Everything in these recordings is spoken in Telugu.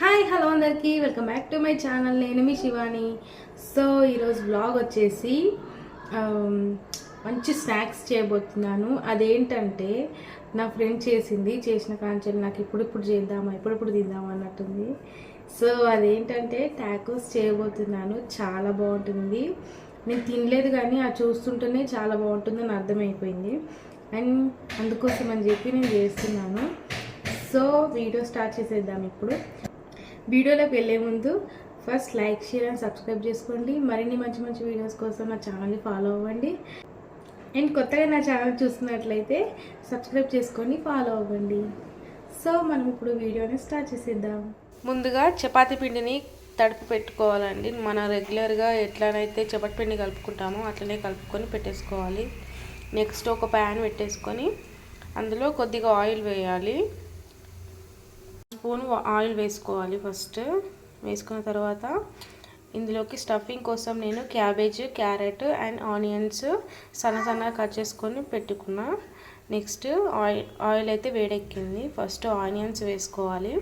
హాయ్ హలో అందరికీ. Welcome back to my channel. నేను మీ శివాని. సో ఈరోజు బ్లాగ్ వచ్చేసి మంచి స్నాక్స్ చేయబోతున్నాను. అదేంటంటే నా ఫ్రెండ్ చేసింది చేసిన కాంచెల్ నాకు ఇప్పుడిప్పుడు చేద్దామా ఇప్పుడిప్పుడు తిందామా అన్నట్టుంది. సో అదేంటంటే టాకోస్ చేయబోతున్నాను. చాలా బాగుంటుంది. నేను తినలేదు కానీ అది చూస్తుంటేనే చాలా బాగుంటుందని అర్థమైపోయింది. అండ్ అందుకోసం అని చెప్పి నేను చేస్తున్నాను. సో వీడియో స్టార్ట్ చేసేద్దాం ఇప్పుడు. వీడియోలోకి వెళ్ళే ముందు first like share and subscribe చేసుకోండి. మరిన్ని మంచి మంచి వీడియోస్ కోసం నా ఛానల్ని ఫాలో అవ్వండి. అండ్ కొత్తగా నా ఛానల్ చూస్తున్నట్లయితే సబ్స్క్రైబ్ చేసుకొని ఫాలో అవ్వండి. సో మనం ఇప్పుడు వీడియోని స్టార్ట్ చేసేద్దాం. ముందుగా చపాతీ పిండిని తడిపి పెట్టుకోవాలండి. మనం రెగ్యులర్గా ఎట్లనైతే చెపట్ పిండి కలుపుకుంటామో అట్లనే కలుపుకొని పెట్టేసుకోవాలి. నెక్స్ట్ ఒక ప్యాన్ పెట్టేసుకొని అందులో కొద్దిగా ఆయిల్ వేయాలి. స్పూన్ ఆయిల్ వేసుకోవాలి ఫస్ట్. వేసుకున్న తర్వాత ఇందులోకి స్టఫింగ్ కోసం నేను క్యాబేజ్ క్యారెట్ అండ్ ఆనియన్స్ సన్న సన్నగా కట్ చేసుకొని పెట్టుకున్నా. నెక్స్ట్ ఆయిల్ ఆయిల్ అయితే వేడెక్కింది. ఫస్ట్ ఆనియన్స్ వేసుకోవాలి.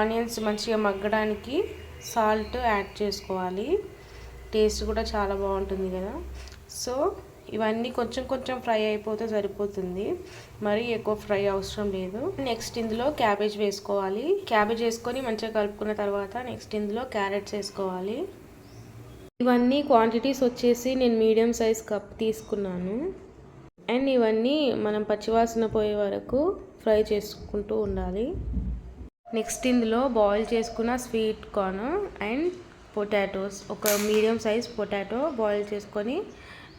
ఆనియన్స్ మంచిగా మగ్గడానికి సాల్ట్ యాడ్ చేసుకోవాలి. టేస్ట్ కూడా చాలా బాగుంటుంది కదా. సో ఇవన్నీ కొంచెం కొంచెం ఫ్రై అయిపోతే సరిపోతుంది. మరి ఎక్కువ ఫ్రై అవసరం లేదు. నెక్స్ట్ ఇందులో క్యాబేజ్ వేసుకోవాలి. క్యాబేజ్ వేసుకొని మంచిగా కలుపుకున్న తర్వాత నెక్స్ట్ ఇందులో క్యారెట్స్ వేసుకోవాలి. ఇవన్నీ క్వాంటిటీస్ వచ్చేసి నేను మీడియం సైజ్ కప్ తీసుకున్నాను. అండ్ ఇవన్నీ మనం పచ్చివాసన పోయే వరకు ఫ్రై చేసుకుంటూ ఉండాలి. నెక్స్ట్ ఇందులో బాయిల్ చేసుకున్న స్వీట్ కార్న్ అండ్ పొటాటోస్. ఒక మీడియం సైజ్ పొటాటో బాయిల్ చేసుకొని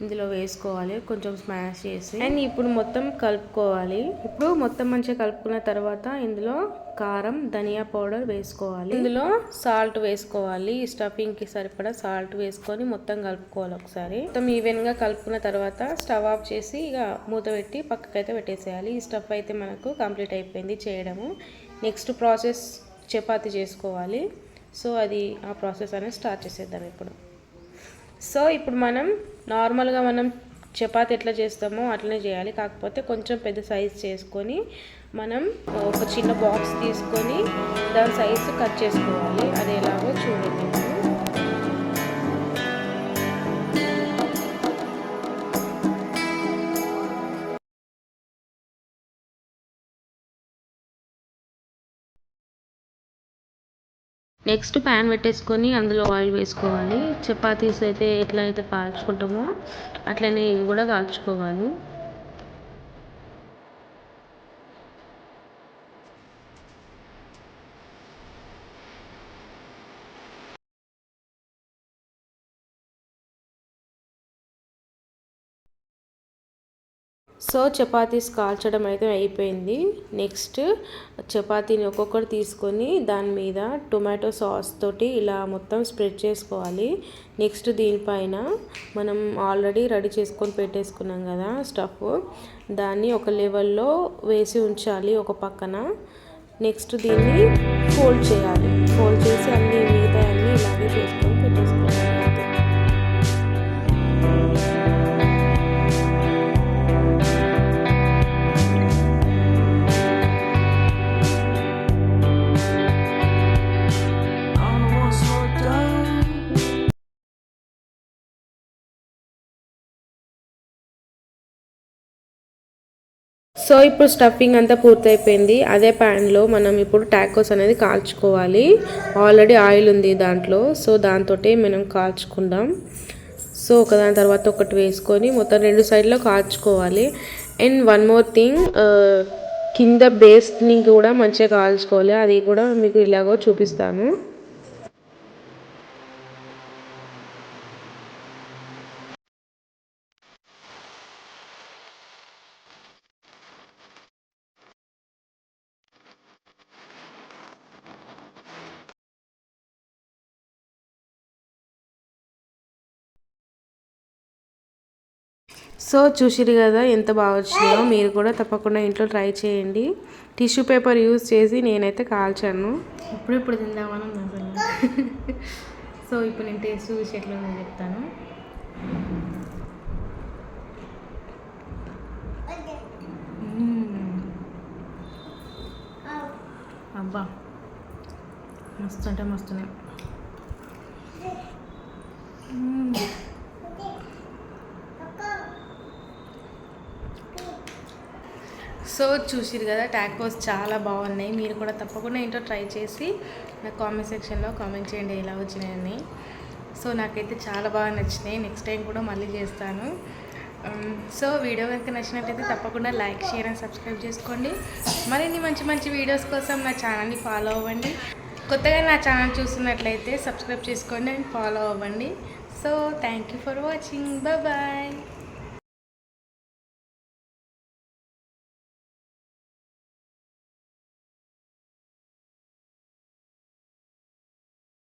ఇందులో వేసుకోవాలి. కొంచెం స్మాష్ చేసి. అండ్ ఇప్పుడు మొత్తం కలుపుకోవాలి. ఇప్పుడు మొత్తం మంచిగా కలుపుకున్న తర్వాత ఇందులో కారం ధనియా పౌడర్ వేసుకోవాలి. ఇందులో సాల్ట్ వేసుకోవాలి. స్టఫింగ్కి సరిపడా సాల్ట్ వేసుకొని మొత్తం కలుపుకోవాలి ఒకసారి. మొత్తం ఈవెన్గా కలుపుకున్న తర్వాత స్టవ్ ఆఫ్ చేసి ఇక మూత పెట్టి పక్కకైతే పెట్టేసేయాలి. ఈ స్టఫ్ అయితే మనకు కంప్లీట్ అయిపోయింది చేయడము. నెక్స్ట్ ప్రాసెస్ చపాతి చేసుకోవాలి. సో అది ఆ ప్రాసెస్ అనేది స్టార్ట్ చేసేద్దాం ఇప్పుడు. సో ఇప్పుడు మనం నార్మల్గా మనం చపాతి ఎట్లా చేస్తామో అట్లనే చేయాలి. కాకపోతే కొంచెం పెద్ద సైజ్ చేసుకొని మనం ఒక చిన్న బాక్స్ తీసుకొని దాని సైజు కట్ చేసుకోవాలి. అది ఎలాగో చూడండి. నెక్స్ట్ ప్యాన్ పెట్టేసుకొని అందులో ఆయిల్ వేసుకోవాలి. చపాతీస్ అయితే ఎట్లా అయితే కాల్చుకుంటామో అట్లనే ఇవి కూడా కాల్చుకోవాలి. సో చపాతీస్ కాల్చడం అయితే అయిపోయింది. నెక్స్ట్ చపాతీని ఒక్కొక్కటి తీసుకొని దాని మీద టొమాటో సాస్ తోటి ఇలా మొత్తం స్ప్రెడ్ చేసుకోవాలి. నెక్స్ట్ దీనిపైన మనం ఆల్రెడీ రెడీ చేసుకొని పెట్టేసుకున్నాం కదా స్టఫ్. దాన్ని ఒక లెవెల్లో వేసి ఉంచాలి ఒక పక్కన. నెక్స్ట్ దీన్ని ఫోల్డ్ చేయాలి. ఫోల్డ్ చేసి అన్ని మిగతా అన్ని ఇలాగే చేసుకొని సో ఇప్పుడు స్టఫింగ్ అంతా పూర్తయిపోయింది. అదే ప్యాన్లో మనం ఇప్పుడు టాకోస్ అనేది కాల్చుకోవాలి. ఆల్రెడీ ఆయిల్ ఉంది దాంట్లో. సో దాంతో మనం కాల్చుకుందాం. సో ఒకదాని తర్వాత ఒకటి వేసుకొని మొత్తం రెండు సైడ్లో కాల్చుకోవాలి. అండ్ వన్ మోర్ థింగ్ కింద బేస్ని కూడా మంచిగా కాల్చుకోవాలి. అది కూడా మీకు ఇలాగో చూపిస్తాను. సో చూసిరు కదా ఎంత బాగా వచ్చినాయో. మీరు కూడా తప్పకుండా ఇంట్లో ట్రై చేయండి. టిష్యూ పేపర్ యూజ్ చేసి నేనైతే కాల్చాను. ఇప్పుడు ఇప్పుడు తిందామని అసలు. సో ఇప్పుడు నేను టేస్ట్ చూసి ఎట్లా నేను చెప్తాను. అబ్బా. మస్తు అంటే మస్తున్నాయి సో చూసిరు కదా టాకోస్ చాలా బాగున్నాయి. మీరు కూడా తప్పకుండా ఏంటో ట్రై చేసి నా కామెంట్ సెక్షన్లో కామెంట్ చేయండి ఎలా వచ్చినాయని. సో నాకైతే చాలా బాగా నచ్చినాయి. నెక్స్ట్ టైం కూడా మళ్ళీ చేస్తాను. Um, సో వీడియో కనుక నచ్చినట్లయితే తప్పకుండా లైక్ షేర్ అండ్ సబ్స్క్రైబ్ చేసుకోండి. మరిన్ని మంచి మంచి వీడియోస్ కోసం నా ఛానల్ని ఫాలో అవ్వండి. కొత్తగా నా ఛానల్ చూస్తున్నట్లయితే సబ్స్క్రైబ్ చేసుకోండి అండ్ ఫాలో అవ్వండి. So thank you for watching bye